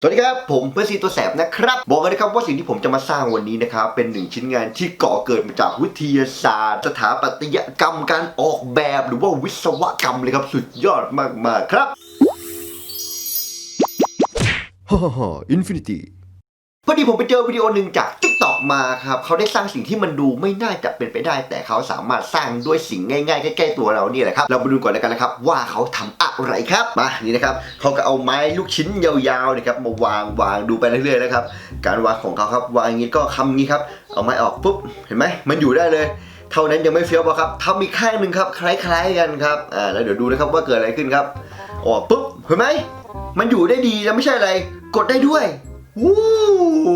สวัสดีครับ ผมเพื่อนซีตัวแสบนะครับ บอกกันนะครับว่าสิ่งที่ผมจะมาสร้างวันนี้นะครับ เป็นหนึ่งชิ้นงานที่ก่อเกิดมาจากวิทยาศาสตร์ สถาปัตยกรรมการออกแบบหรือว่าวิศวกรรมเลยครับสุดยอดมาก ๆ ครับฮ่าฮ่าอินฟินิตี้ พอดีผมไปเจอวิดีโอหนึ่งจาก t ิ k t o k มาครับเขาได้สร้างสิ่งที่มันดูไม่น่าจะเป็นไปได้ แต่เขาสามารถสร้างด้วยสิ่งง่ายๆใกล้ๆตัวเรานี่แหละครับเรามาดูก่อนแล้วกันนะครับ ว่าเขาทำอะไรครับมานี่นะครับเขาก็เอาไม้ลูกชิ้นยาวๆนะครับมาวางวางดูไปเรื่อยๆนะครับการวางของเขาครับวางอย่างนี้ก็คำนี้ครับเอาไม้ออกปุ๊บเห็นไหมมันอยู่ได้เลยเท่านั้นยังไม่เฟี้ยวพอครับทำอีกข้างหนึ่งครับคล้ายๆกันครับอ่าแล้วเดี๋ยวดูนะครับว่าเกิดอะไรขึ้นครับอ๋อปุ๊บเห็นไหมมันอยู่ได้ดีแล้วไม่ใช่อะไร กดได้ด้วย วู้โห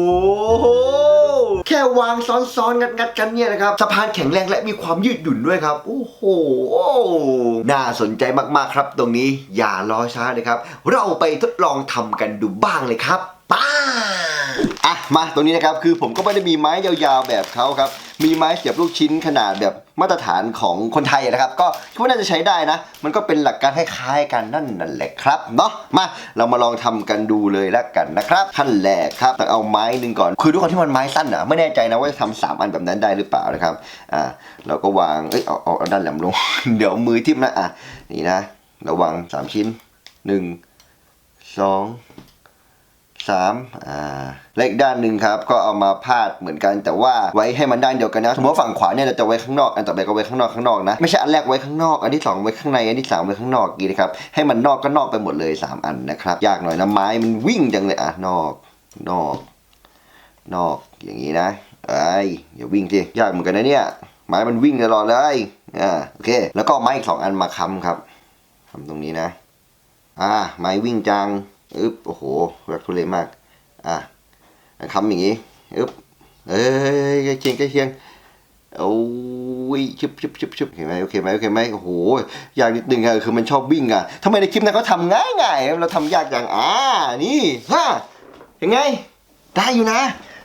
แค่วางซ้อนๆ งัดๆกันเนี่ยนะครับสะพานแข็งแรงและมีความยืดหยุ่นด้วยครับ โอ้โห น่าสนใจมากๆครับ ตรงนี้อย่ารอช้าเลยครับ เราไปทดลองทำกันดูบ้างเลยครับป้า อะมาตรงนี้นะครับคือผมก็ไม่ได้มีไม้ยาวๆแบบเขาครับ มีไม้เสียบลูกชิ้นขนาดแบบมาตรฐานของคนไทยนะครับ ก็คิดว่าน่าจะใช้ได้นะ มันก็เป็นหลักการคล้ายๆกันนั่นนั่นแหละครับเนาะมาเรามาลองทำกันดูเลยแล้วกันนะครับขั้นแรกครับต้องเอาไม้หนึ่งก่อน คือด้วยความที่มันไม้สั้นอะไม่แน่ใจนะว่าจะทำสามอันแบบนั้นได้หรือเปล่านะครับอ่าเราก็วางเอ้ยเอาเอาเอาด้านแหลมลง เดี๋ยวมือทิ่มนะอะนี่นะราวางสามชิ้นหนึ่งสอง สามอ่าและอีกด้านหนึ่งครับก็เอามาพาดเหมือนกันแต่ว่าไว้ให้มันด้านเดียวกันนะสมมติว่าฝั่งขวาเนี่ยเราจะไว้ข้างนอกอันต่อไปก็ไว้ข้างนอกข้างนอกนะไม่ใช่อันแรกไว้ข้างนอกอันที่สองไว้ข้างในอันที่สามไว้ข้างนอกอย่างนี้นะครับให้มันนอกก็นอกไปหมดเลยสามอันนะครับยากหน่อยนะไม้มันวิ่งจังเลยอะนอกนอก นอกอย่างนี้นะไอ้อย่าวิ่งสิยากเหมือนกันนะเนี่ยไม้มันวิ่งตลอดเลยอ่าโอเค แล้วก็ไม้อีกสองอันมาค้ำครับทำตรงนี้นะ อ่าไม้วิ่งจัง อึ๊บโอ้โหรักทุเลมาก อะคำอย่างนี้อึ๊บเอ้ยใกล้เคียงใกล้เคียงโอ้ยชิบชิบชิบชิบเห็นไหมโอเคไหมโอเคไหมโอ้โหยากนิดนึงอะคือมันชอบวิ่งอะทำไมในคลิปนั้นเขาทำง่ายง่ายเราทำยากอย่างอ่านี่ฮะยังไง ได้อยู่นะ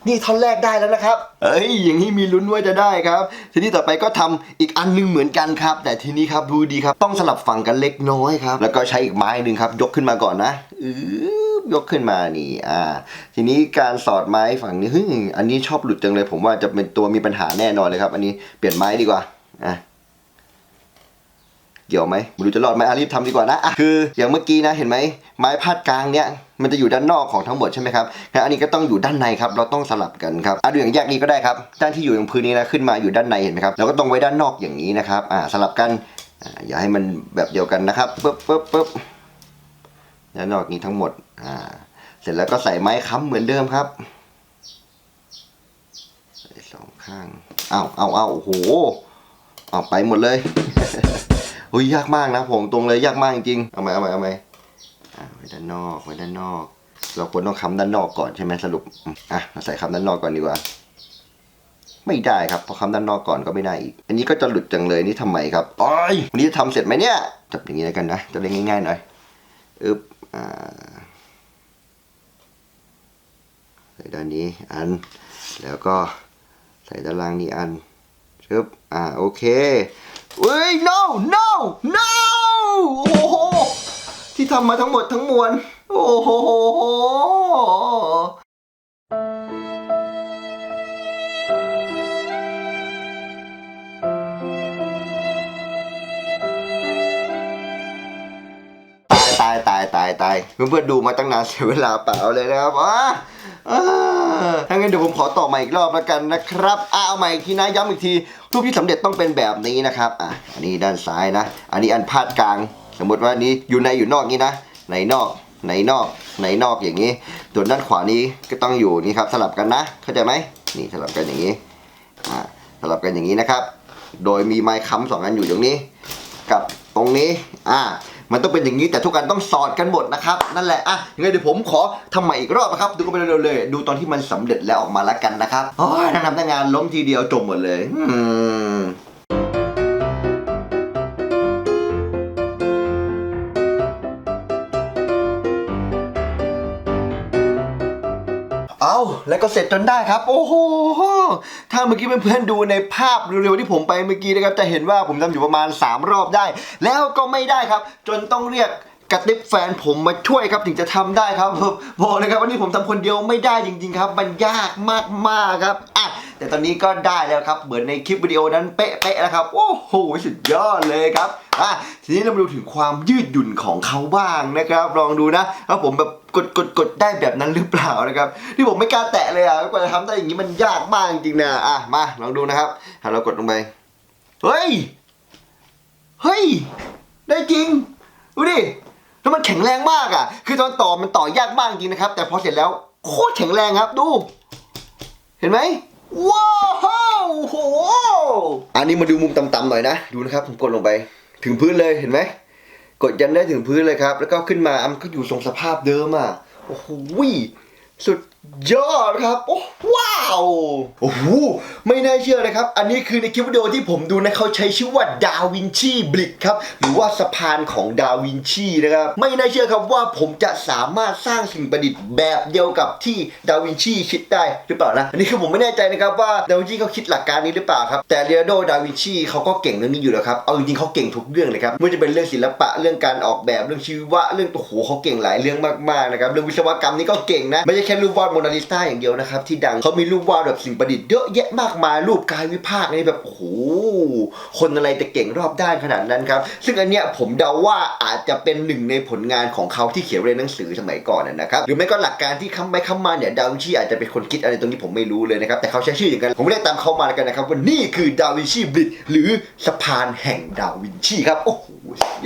นี่ท่อนแรกได้แล้วนะครับ เอ้ยอย่างนี้มีลุ้นว่าจะได้ครับ ทีนี้ต่อไปก็ทำอีกอันหนึงเหมือนกันครับ แต่ทีนี้ครับดูดีครับ ต้องสลับฝั่งกันเล็กน้อยครับ แล้วก็ใช้อีกไม้หนึ่งครับ ยกขึ้นมาก่อนนะอือยกขึ้นมานี่ อ่า ทีนี้การสอดไม้ฝั่งนี้เฮ้ยอันนี้ชอบหลุดจังเลย ผมว่าจะเป็นตัวมีปัญหาแน่นอนเลยครับ อันนี้เปลี่ยนไม้ดีกว่า อะ เกี่ยวไหมไม่รู้จะรอดไหมอะรีบทำดีกว่านะอะคืออย่างเมื่อกี้นะเห็นไหมไม้พาดกลางเนี่ยมันจะอยู่ด้านนอกของทั้งหมดใช่ไหมครับงั้นอันนี้ก็ต้องอยู่ด้านในครับ เราต้องสลับกันครับอะดูอย่างแยกนี้ก็ได้ครับ ด้านที่อยู่ตรงพื้นนี้นะขึ้นมาอยู่ด้านในเห็นไหมครับ แล้วก็ต้องไว้ด้านนอกอย่างนี้นะครับ อ่าสลับกัน อ่าอย่าให้มันแบบเดียวกันนะครับปึ๊บปึ๊บปึ๊บด้านนอกนี้ทั้งหมด อ่า เสร็จแล้วก็ใส่ไม้ค้ำเหมือนเดิมครับใส่สองข้าง เอาเอาเอาโอ้โห เอาไปหมดเลย ฮ้ยยากมากนะผมตรงเลยยากมากจริงๆเอาไหมเอาไหมเอาไหมอ่าไว้ด้านนอกไว้ด้านนอก เราควรต้องค้ำด้านนอกก่อนใช่ไหมสรุปอะเราใส่ค้ำด้านนอกก่อนดีกว่า ไม่ได้ครับเพราะค้ำด้านนอกก่อนก็ไม่ได้อีก อันนี้ก็จะหลุดจังเลยนี่ทำไมครับโอ้ยวันนี้จะทำเสร็จไหมเนี่ยจับอย่างนี้แล้วกันนะจะเล่นง่ายๆหน่อยอึ๊บอ่าใส่ด้านนี้อัน แล้วก็ใส่ด้านล่างนี้อันชึบอ่าโอเค เฮ้ย no no no โอ้โห ที่ทำมาทั้งหมดทั้งมวล โอ้โหตายตายตายตายตายเพื่อนๆดูมาตั้งนานเสียเวลาเปล่าเลยนะครับอ่าอ่า ถ้างั้นเดี๋ยวผมขอต่อใหม่อีกรอบแล้วกันนะครับอ่าเอาใหม่อีกทีนะย้ำอีกทีรูปที่สำเร็จต้องเป็นแบบนี้นะครับอะอันนี้ด้านซ้ายนะ อันนี้อันพาดกลาง สมมติว่านี้อยู่ในอยู่นอกนี้นะในนอกในนอกในนอกอย่างนี้ส่วนด้านขวานี้ก็ต้องอยู่นี่ครับสลับกันนะ เข้าใจไหมนี่สลับกันอย่างนี้อ่าสลับกันอย่างนี้นะครับ โดยมีไม้ค้ำสองอันอยู่ตรงนี้ กับตรงนี้อ่า มันต้องเป็นอย่างนี้แต่ทุกอันต้องสอดกันหมดนะครับ นั่นแหละอะยังไงเดี๋ยวผมขอทำใหม่อีกรอบนะครับ ดูกันไปเร็วๆเลย ดูตอนที่มันสำเร็จแล้วออกมาแล้วกันนะครับโอ้ยทำงงานล้มทีเดียวจมหมดเลยอืม เอาแล้วก็เสร็จจนได้ครับ โอ้โห ถ้าเมื่อกี้เพื่อนๆดูในภาพเร็วๆที่ผมไปเมื่อกี้นะครับ จะเห็นว่าผมทำอยู่ประมาณ 3 รอบได้ แล้วก็ไม่ได้ครับ จนต้องเรียกกระติบแฟนผมมาช่วยครับถึงจะทำได้ครับบอกเลยครับวันนี้ผมทำคนเดียวไม่ได้จริง ๆ ครับ มันยากมากๆครับ แต่ตอนนี้ก็ได้แล้วครับเหมือนในคลิปวิดีโอนั้นเป๊ะๆแล้วครับโอ้โหสุดยอดเลยครับอะทีนี้เรามาดูถึงความยืดหยุ่นของเขาบ้างนะครับ ลองดูนะว่าผมแบบกดกดกดได้แบบนั้นหรือเปล่านะครับที่ผมไม่กล้าแตะเลยอะกว่าจะทำได้อย่างนี้มันยากมากจริงๆนะอะมาลองดูนะครับอะเรากดลงไปเฮ้ยเฮ้ยได้จริงดูดิแล้วมันแข็งแรงมากอะ คือตอนต่อมันต่อยากมากจริงนะครับ แต่พอเสร็จแล้วโคตรแข็งแรงครับดู เห็นไหม ว้าวโห อันนี้มาดูมุมต่ำๆหน่อยนะ ดูนะครับ ผมกดลงไป ถึงพื้นเลยเห็นไหม กดยันได้ถึงพื้นเลยครับ แล้วก็ขึ้นมาอันก็อยู่ทรงสภาพเดิมอะ โอ้โหสุด ยอดครับโอ้ว้าวโอ้โหไม่น่าเชื่อนะครับ อันนี้คือในคลิปวิดีโอที่ผมดูนะเขาใช้ชื่อว่าดาวินชีบลิกครับ หรือว่าสะพานของดาวินชีนะครับไม่น่าเชื่อครับว่าผมจะสามารถสร้างสิ่งประดิษฐ์แบบเดียวกับที่ดาวินชีคิดได้หรือเปล่านะอันนี้คือผมไม่แน่ใจนะครับว่าดาวินชีเขาคิดหลักการนี้หรือเปล่าครับแต่เรียโดดาวินชีเขาก็เก่งเรื่องนี้อยู่แล้วครับเอาจริงๆเขาเก่งทุกเรื่องเลยครับไม่ว่าจะเป็นเรื่องศิลปะเรื่องการออกแบบเรื่องชีวะเรื่องโอ้โหเขาเก่งหลายเรื่องมากๆนะครับเรื่องวิศวกรรมนี่ก็เก่งนะไม่ใช่แค่รูปวาดโมนาลิซาอย่างเดียวนะครับที่ดังเขามีรูปวาดแบบสิ่งประดิษฐ์เยอะแยะมากมายรูปกายวิภาคนี่แบบโอ้โหคนอะไรจะเก่งรอบด้านขนาดนั้นครับซึ่งอันเนี้ยผมเดาว่าอาจจะเป็นหนึ่งในผลงานของเขาที่เขียนไว้ในหนังสือสมัยก่อนนะครับหรือไม่ก็หลักการที่คำไปคำมาเนี่ยดาวินชีอาจจะเป็นคนคิดอะไรตรงนี้ผมไม่รู้เลยนะครับแต่เขาใช้ชื่ออย่างนั้นผมไม่ได้ตามเขามาแล้วกันนะครับว่านี่คือดาวินชีบลิดหรือสะพานแห่งดาวินชีครับโอ้โห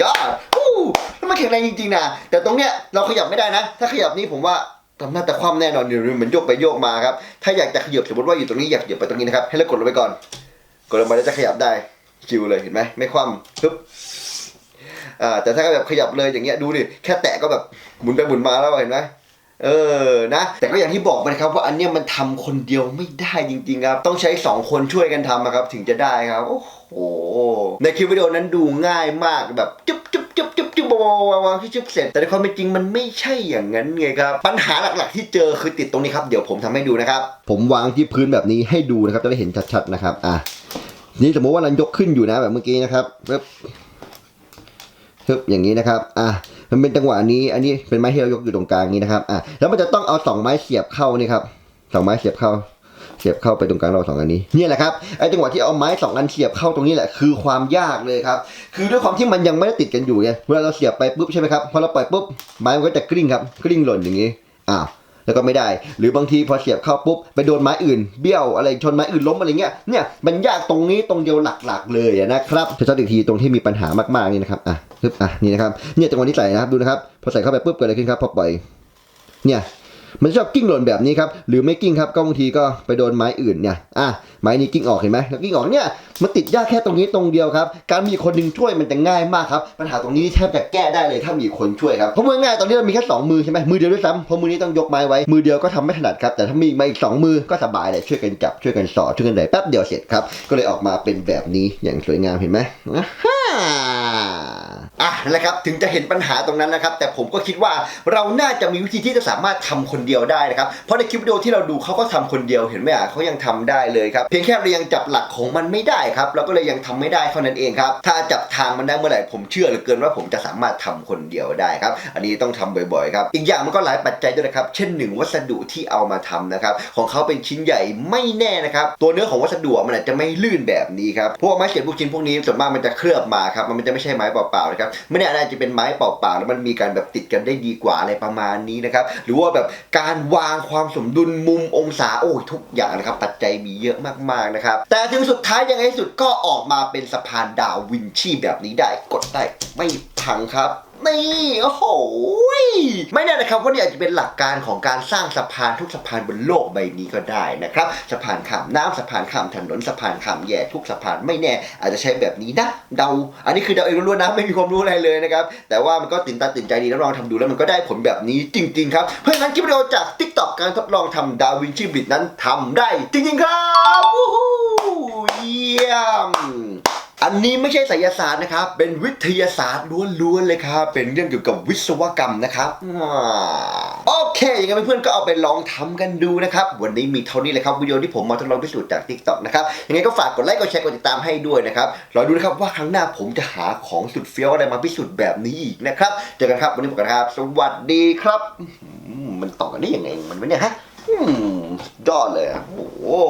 ยอดอู้แล้วมันแข็งแรงจริงๆนะแต่ตรงเนี้ยเราขยับไม่ได้นะ ถ้าขยับนี่ผมว่า ทำหน้าแต่ความแน่นอนเดี๋ยวเหมือนโยกไปโยกมาครับ ถ้าอยากจะขยับสมมติว่าอยู่ตรงนี้อยากขยับไปตรงนี้นะครับ ให้เรากดลงไปก่อน กดลงมาแล้วจะขยับได้ชิวเลยเห็นไหมไม่คว่ำปึ๊บอ่าแต่ถ้าแบบขยับเลยอย่างเงี้ยดูดิแค่แตะก็แบบหมุนไปหมุนมาแล้วเห็นไหมเออนะ แต่ก็อย่างที่บอกไปนะครับว่าอันเนี้ยมันทำคนเดียวไม่ได้จริงๆครับ ต้องใช้สองคนช่วยกันทำครับ ถึงจะได้ครับ โอ้โห ในคลิปวิดีโอนั้นดูง่ายมากแบบจุ๊บจุ๊บจุ๊บจุ๊บจุ๊บ วาวาวาวจุ๊บเสร็จ แต่ในความเป็นจริงมันไม่ใช่อย่างนั้นไงครับ ปัญหาหลักๆที่เจอคือติดตรงนี้ครับ เดี๋ยวผมทำให้ดูนะครับ ผมวางที่พื้นแบบนี้ให้ดูนะครับ จะได้เห็นชัดๆนะครับ อะ นี่สมมติว่าเรายกขึ้นอยู่นะแบบเมื่อกี้นะครับปึ๊บฮึบอย่างนี้นะครับ อะมันเป็นจังหวะนี้ อันนี้เป็นไม้ที่เรายกอยู่ตรงกลางนี้นะครับ อะ แล้วมันจะต้องเอาสองไม้เสียบเข้านี่ครับสองไม้เสียบเข้า เสียบเข้าไปตรงกลางเราสองอันนี้เนี่ยแหละครับไอ้จังหวะที่เอาไม้สองอันเสียบเข้าตรงนี้แหละคือความยากเลยครับคือด้วยความที่มันยังไม่ได้ติดกันอยู่ไงเวลาเราเสียบไปปุ๊บใช่ไหมครับพอเราปล่อยปุ๊บไม้มันก็จะกลิ้งครับกลิ้งหล่นอย่างนี้อ้าวแล้วก็ไม่ได้ หรือบางทีพอเสียบเข้าปุ๊บไปโดนไม้อื่นเบี้ยวอะไรชนไม้อื่นล้มอะไรเงี้ยเนี่ยมันยากตรงนี้ตรงเดียวหลักๆเลยนะครับจะชัดอีกทีตรงที่มีปัญหามากๆนี่นะครับอะปึ๊บอะนี่นะครับเนี่ยจังหวะที่ใส่นะครับดูนะครับพอใส่เข้าไปปุ๊บเกิดอะไรขึ้นครับพอปล่อยเนี่ย มันชอบกิ้งหล่นแบบนี้ครับหรือไม่กิ้งครับก็บางทีก็ไปโดนไม้อื่นเนี่ยอะไม้นี้กิ้งออกเห็นไหมแล้วกิ้งออกเนี่ยมันติดยากแค่ตรงนี้ตรงเดียวครับ การมีคนหนึ่งช่วยมันจะง่ายมากครับปัญหาตรงนี้แทบจะแก้ได้เลยถ้ามีคนช่วยครับเพราะว่าง่ายตอนนี้เรามีแค่สองมือใช่ไหมมือเดียวด้วยซ้ำเพราะมือนี้ต้องยกไม้ไว้มือเดียวก็ทำไม่ถนัดครับแต่ถ้ามีมาอีกสองมือก็สบายเลยช่วยกันจับช่วยกันสอดช่วยกันไหนแป๊บเดียวเสร็จครับก็เลยออกมาเป็นแบบนี้อย่างสวยงามเห็นไหมฮ่า อะนั่นแหละครับถึงจะเห็นปัญหาตรงนั้นนะครับ แต่ผมก็คิดว่าเราน่าจะมีวิธีที่จะสามารถทำคนเดียวได้นะครับเพราะในคลิปวิดีโอที่เราดูเขาก็ทำคนเดียวเห็นไหมอะเขายังทำได้เลยครับเพียงแค่เรายังจับหลักของมันไม่ได้ครับเราก็เลยยังทำไม่ได้เท่านั้นเองครับถ้าจับทางมันได้เมื่อไหร่ผมเชื่อเหลือเกินว่าผมจะสามารถทำคนเดียวได้ครับอันนี้ต้องทำบ่อยๆครับอีกอย่างมันก็หลายปัจจัยด้วยนะครับเช่นหนึ่งวัสดุที่เอามาทำนะครับของเขาเป็นชิ้นใหญ่ไม่แน่นะครับตัวเนื้อของวัสดุมันอาจจะไม่ลื่นแบบนี้ครับพว่าไม้เขียนพวกชิ้นพวกนี้ส่วนมากมันจะเคลือบมาครับมันจะไม่ใช่ไม้เปล่าๆนะครับไม่แน่อาจจะเป็นไม้เปล่าๆแล้วมันมีการแบบติดกันได้ดีกว่าอะไรประมาณนี้นะครับหรือว่าแบบการวางความสมดุลมุมองศาโอ้ยทุกอย่างนะครับปัจจัยมีเยอะมากๆนะครับแต่ถึงสุดท้ายยังไงสุดก็ออกมาเป็นสะพานดาววินชีแบบนี้ได้กดได้ไม่พังครับ นี่โอ้โหไม่แน่นะครับว่านี่อาจจะเป็นหลักการของการสร้างสะพานทุกสะพานบนโลกใบนี้ก็ได้นะครับสะพานข้ามน้ำสะพานข้ามถนนสะพานข้ามแยกทุกสะพานไม่แน่ อาจจะใช้แบบนี้นะเดา อันนี้คือเดาเองล้วนๆนะไม่มีความรู้อะไรเลยนะครับแต่ว่ามันก็ตื่นตาตื่นใจดีแล้วลองทำดูแล้วมันก็ได้ผลแบบนี้จริง ๆ ครับเพราะฉะนั้นคลิปวิดีโอจาก TikTok การทดลองทำดาวินชีบลิดนั้นทำได้ จริงๆครับวู้ฮู้เยี่ยม อันนี้ไม่ใช่ไสยศาสตร์นะครับ เป็นวิทยาศาสตร์ล้วนๆเลยครับ เป็นเรื่องเกี่ยวกับวิศวกรรมนะครับโอเคยังไงเพื่อนๆก็เอาไปลองทำกันดูนะครับ วันนี้มีเท่านี้เลยครับวิดีโอที่ผมมาทดลองพิสูจน์จาก TikTok นะครับ ยังไงก็ฝากกดไลค์กดแชร์กดติดตามให้ด้วยนะครับ รอดูนะครับว่าครั้งหน้าผมจะหาของสุดเฟี้ยวอะไรมาพิสูจน์แบบนี้อีกนะครับ เจอกันครับวันนี้ผมกันครับ สวัสดีครับ มันต่อกันได้ยังไงมันวะเนี่ยฮะอืมสุดยอดเลย โอ้